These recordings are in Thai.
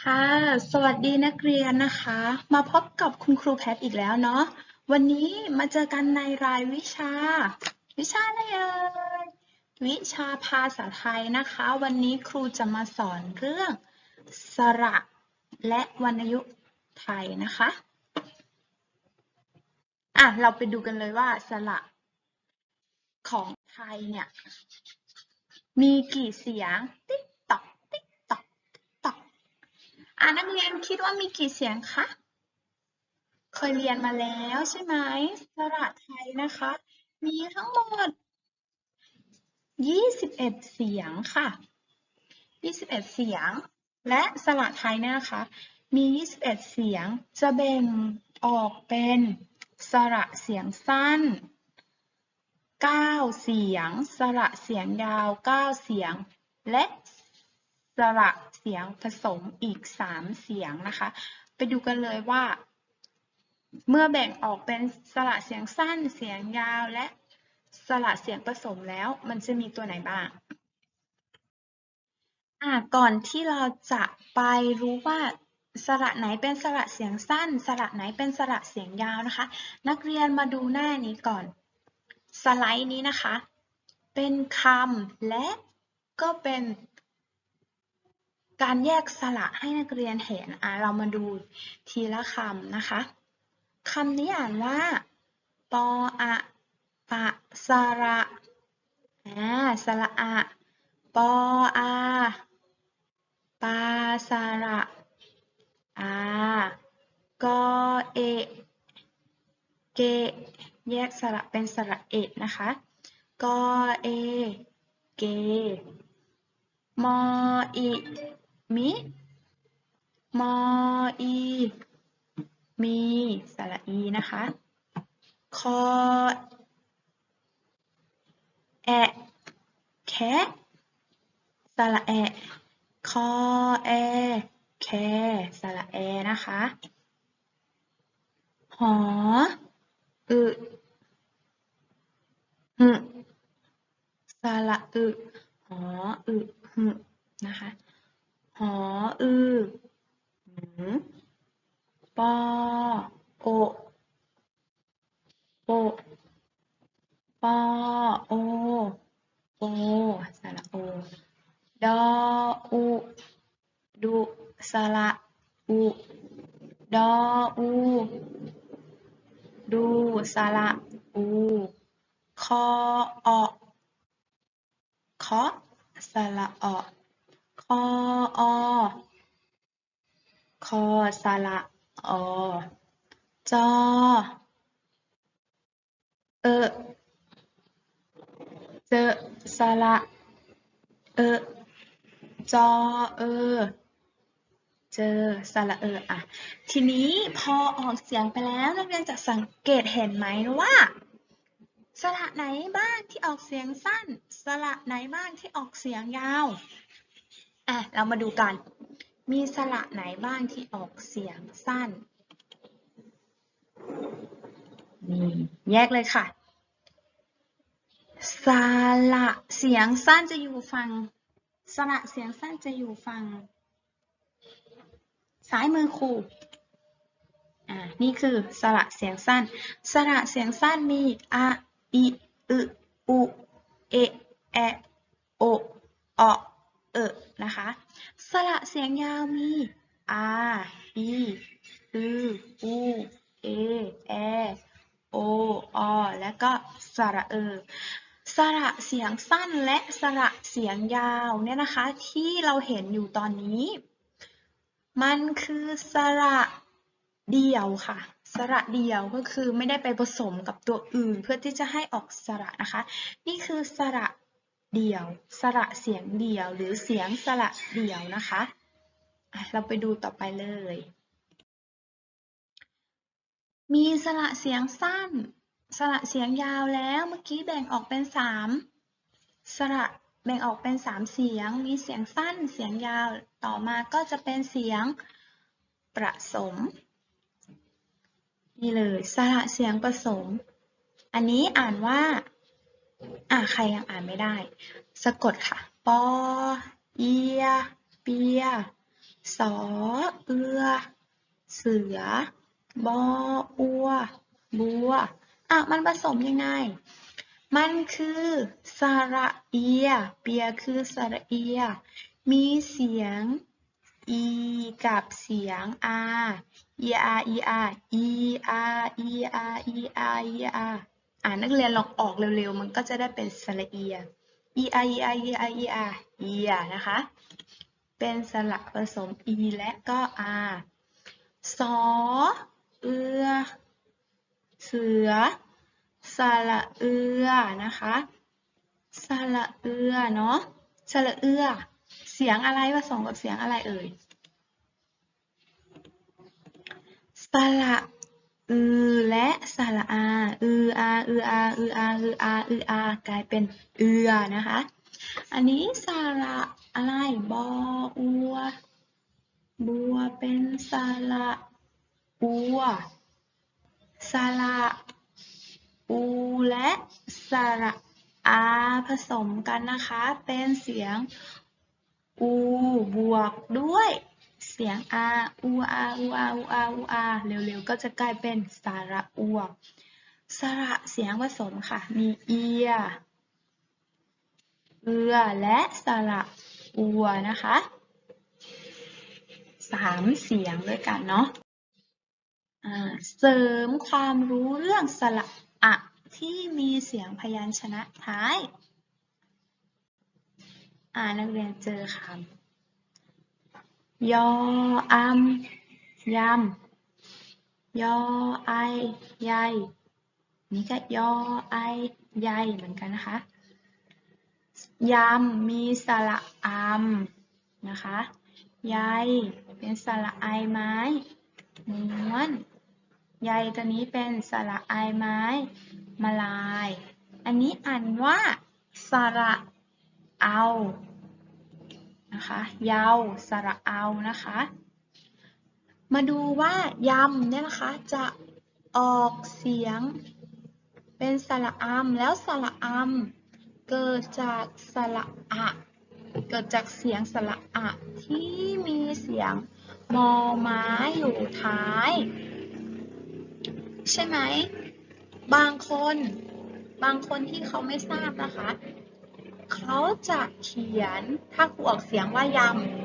ค่ะ สวัสดีนักเรียนนะคะ มาพบกับคุณครูแพทอีกแล้วเนาะ วันนี้มาเจอกันในรายวิชา วิชาอะไรเอ่ยวิชาภาษาไทยนะคะ วันนี้ครูจะมาสอนเรื่อง สระและวรรณยุกต์ไทยนะคะ อะ เราไปดูกันเลยว่าสระของไทยเนี่ย มีกี่เสียงติ๊กตอก ติ๊กตอก ติ๊กตอก อ่านักเรียนคิดว่ามีกี่เสียงคะ เคยเรียนมาแล้วใช่ไหมสระไทยนะคะ มีทั้งหมด 21 เสียงค่ะ 21 เสียง และสระไทยเนี่ยนะคะ มี 21 เสียง จะแบ่งออกเป็นสระเสียงสั้น 9 เสียง สระเสียงยาว 9 เสียง และสระ เสียงผสมอีก 3 เสียงนะคะ ไปดูกันเลยว่า เมื่อแบ่งออกเป็นสระเสียงสั้นเสียงยาวและสระเสียงผสมแล้ว มันจะมีตัวไหนบ้างอ่าก่อนที่เราจะไปรู้ว่าสระไหนเป็นสระเสียงสั้น สระไหนเป็นสระเสียงยาวนะคะ นักเรียนมาดูหน้านี้ก่อน สไลด์นี้นะคะ เป็นคำและก็เป็น การแยกสระให้นักเรียนเห็นอะเรามาดูทีละคำนะคะคำนี้อ่านว่า ปออะปะสระอ่าสระอะปออาปาสระอากอเอ เก แยกสระเป็นสระเอะนะคะ กอเอ เก มออิ มิ มออี มีสระอีนะคะ คอ แอะ แคะสระแอะ คอ แอ แคสระแอนะคะ หอ อึหึสระอึ หอ อึหึนะคะ หออึหือปอโอโอปอโอโอสระโอดออุดุสระอุดออูดูสระอูคอออคาะสระออ คออคอสระอจอ เออเจอสระเออจอ เออ เจอสระเอออะ ทีนี้พอออกเสียงไปแล้วนักเรียนจะสังเกตเห็นไหมว่า สระไหนบ้างที่ออกเสียงสั้น สระไหนบ้างที่ออกเสียงยาว อะ เรามาดูกัน มีสระไหนบ้างที่ออกเสียงสั้น นี่แยกเลยค่ะ สระเสียงสั้นจะอยู่ฝั่ง สระเสียงสั้นจะอยู่ฝั่งซ้ายมือครูอ่า นี่คือสระเสียงสั้น สระเสียงสั้นมีอะอิอึอุ เอ แอ โอ ออ เออนะคะ สระเสียงยาวมีอาอีอืออูเอแอโอออและก็สระเออสระเสียงสั้นและสระเสียงยาวเนี่ยนะคะที่เราเห็นอยู่ตอนนี้ มันคือสระเดี่ยวค่ะ สระเดี่ยวก็คือไม่ได้ไปผสมกับตัวอื่นเพื่อที่จะให้ออกสระนะคะ นี่คือสระ เดี่ยว สระเสียงเดี่ยว หรือเสียงสระเดี่ยวนะคะเราไปดูต่อไปเลย มีสระเสียงสั้น สระเสียงยาวแล้วเมื่อกี้แบ่งออกเป็นสามสระแบ่งออกเป็นสามเสียง มีเสียงสั้น เสียงยาว ต่อมาก็จะเป็นเสียงประสม นี่เลย สระเสียงผสม อันนี้อ่านว่า อ่าใครยังอ่านไม่ได้ สะกดค่ะ ปอ เอีย เปีย สอ เอือ เสือ บอ อัว บัว อะ มันผสมยังไง มันคือสระเอีย เปียคือสระเอีย มีเสียง e กับเสียง r e r e r e r e r e r e r อ่านักเรียนลองออกเร็วๆ มันก็จะได้เป็นสระเอีย e r e r e r e r e r นะคะ เป็นสระผสม e และก็ r สอเอือ เสือ สระเอือนะคะ สระเอือเนาะ สระเอือ เสียงอะไรผสมกับเสียงอะไรเอ่ย สระ อือและสระอา อืออา อืออา อืออา อืออา อืออา กลายเป็นเอือนะคะ อันนี้สระอะไร บออัว บัวเป็นสระอัว สระอูและสระอาผสมกันนะคะ เป็นเสียงอูบวกด้วย เสียงอาอูอาอูอาอูอาอูอาเร็วๆ ก็จะกลายเป็นสระอัวสระเสียงผสมค่ะ มีเอีย เอือ และสระอัวนะคะสามเสียงด้วยกันเนาะเสริมความรู้เรื่องสระอะที่มีเสียงพยัญชนะท้าย อ่านักเรียนเจอคำ ยออัมยำยอไอใยนี่ก็ยอไอใยเหมือนกันนะคะยำมีสระอัมนะคะใยเป็นสระไอไม้ม้วนใยตัวนี้เป็นสระไอไม้มาลาย อันนี้อ่านว่าสระเอา นะคะยาวสระเอานะคะ มาดูว่ายำเนี่ยนะคะจะออกเสียงเป็นสระอัมแล้วสระอัมเกิดจากสระอะเกิดจากเสียงสระอะที่มีเสียงมอม้าอยู่ท้าย ใช่ไหม บางคน บางคนที่เขาไม่ทราบนะคะ เขาจะเขียนถ้าครูออกเสียงว่าย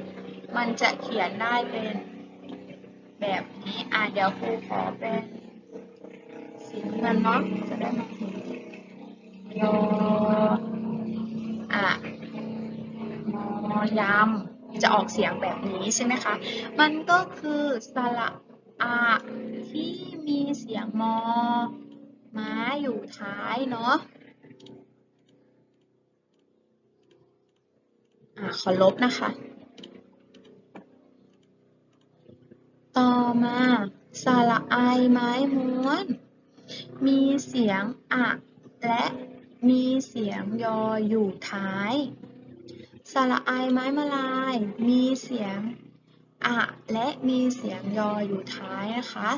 ำ มันจะเขียนได้เป็นแบบนี้ อะเดี๋ยวครูขอเป็นสีน้ำเงินเนาะจะได้มาเห็นยออะมอยำจะออกเสียงแบบนี้ใช่ไหมคะ มันก็คือสระอะที่มีเสียงมอม้าอยู่ท้ายเนาะ อขอลบนะคะ ต่อมาสระไอไม้ม้วน มีเสียงอะและมีเสียงยออยู่ท้ายสระไอไม้มาลาย มีเสียงอะและมีเสียงยออยู่ท้ายนะคะ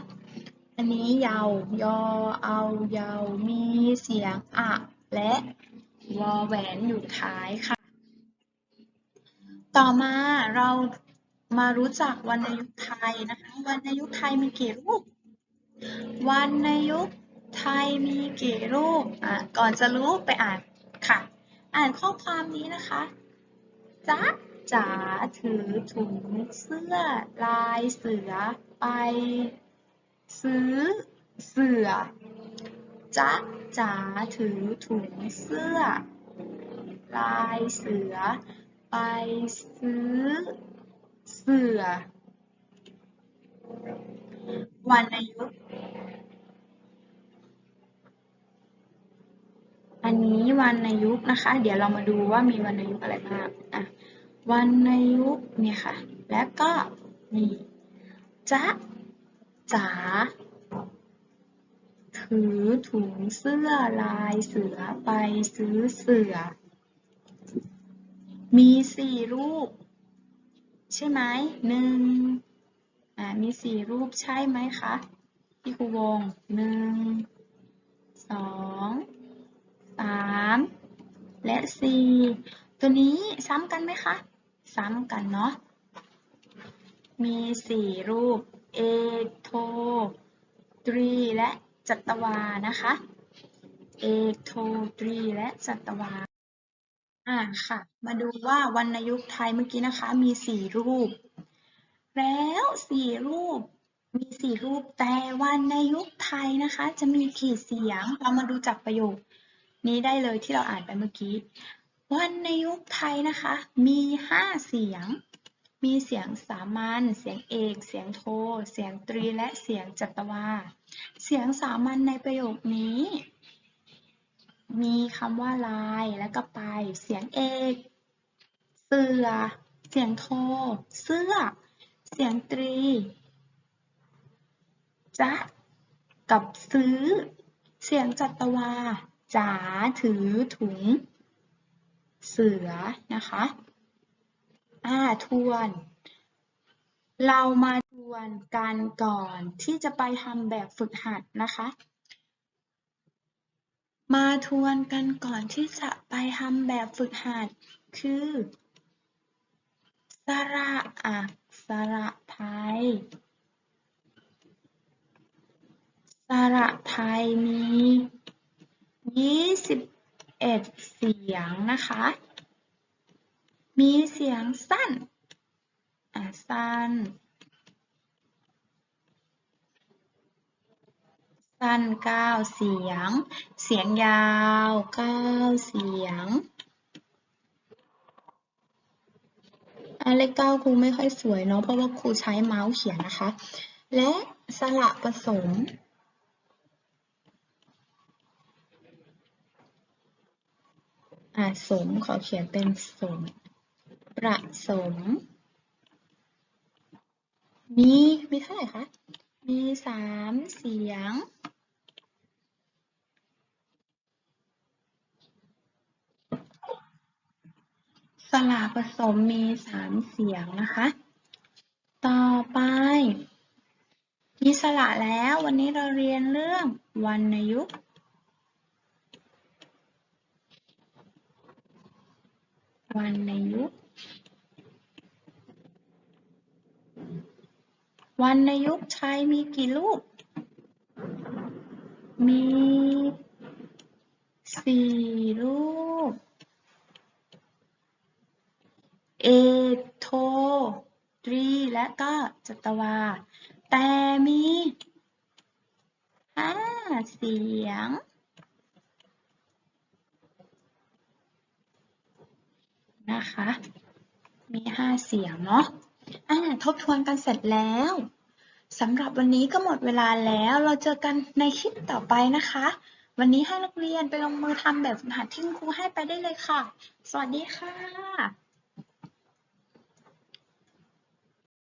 อันนี้ยาวยอเอายาวมีเสียงอะและวอแหวนอยู่ท้ายค่ะ ต่อมาเรามารู้จักวรรณยุกต์ไทยนะคะ วรรณยุกต์ไทยมีกี่รูป วรรณยุกต์ไทยมีกี่รูป อะ ก่อนจะรู้ไปอ่านค่ะ อ่านข้อความนี้นะคะจ๊ะจ๋าถือถุงเสื้อลายเสือไปซื้อเสือจ๊ะจ๋าถือถุงเสื้อ ลายเสือ ไปซื้อเสือวรรณยุกต์อันนี้วรรณยุกต์นะคะ เดี๋ยวเรามาดูว่ามีวรรณยุกต์อะไรบ้างอะวรรณยุกต์เนี่ยค่ะ แล้วก็นี่จ๊ะจ๋าถือถุงเสื้อลายเสือไปซื้อเสือ มีสี่รูป ใช่ไหมหนึ่งอ่ามีสี่รูปใช่ไหมคะพี่ครูวงหนึ่งสองสามและสี่ตัวนี้ซ้ำกันไหมคะ ซ้ำกันเนาะมีสี่รูปเอกโทตรีและจัตวานะคะ เอกโทตรีและจัตวา อ่าค่ะ มาดูว่าวรรณยุกต์ไทยเมื่อกี้นะคะ มีสี่รูป แล้วสี่รูปมีสี่รูปแต่วรรณยุกต์ไทยนะคะ จะมีกี่เสียงเรามาดูจากประโยค นี้ได้เลยที่เราอ่านไปเมื่อกี้วรรณยุกต์ไทยนะคะ มีห้าเสียง มีเสียงสามัญเสียงเอก เสียงโท เสียงตรีและเสียงจัตวา เสียงสามัญในประโยคนี้ มีคำว่าลายและก็ไป เสียงเอก เสือ เสียงโท เสื้อ เสียงตรีจะกับซื้อ เสียงจัตวาจ๋าถือถุง เสือนะคะอ่าทวน เรามาทวนกันก่อนที่จะไปทำแบบฝึกหัดนะคะ มาทวนกันก่อนที่จะไปทำแบบฝึกหัด คือ สระอักษรไทย สระไทยมี 21 เสียงนะคะ มีเสียงสั้น อะ สั้น สั้นเก้าเสียง เสียงยาวเก้าเสียงอันเลขเก้าครูไม่ค่อยสวยเนาะเพราะว่าครูใช้เมาส์เขียนนะคะ และสระผสม อะสมขอเขียนเป็นสม ประสม มี มีเท่าไหร่คะ มีสามเสียง สระผสมมีสามเสียงนะคะ ต่อไป มีสระแล้ววันนี้เราเรียนเรื่องวรรณยุกต์วรรณยุกต์วรรณยุกต์ไทยมีกี่รูป มีสี่รูป เอโทตรี และก็จัตวา แต่มีห้าเสียง นะคะ มีห้าเสียงเนาะอ่าทบทวนกันเสร็จแล้วสำหรับวันนี้ก็หมดเวลาแล้ว เราเจอกันในคลิปต่อไปนะคะ วันนี้ให้นักเรียนไปลงมือทำแบบฝึกหัดที่ครูให้ไปได้เลยค่ะ สวัสดีค่ะ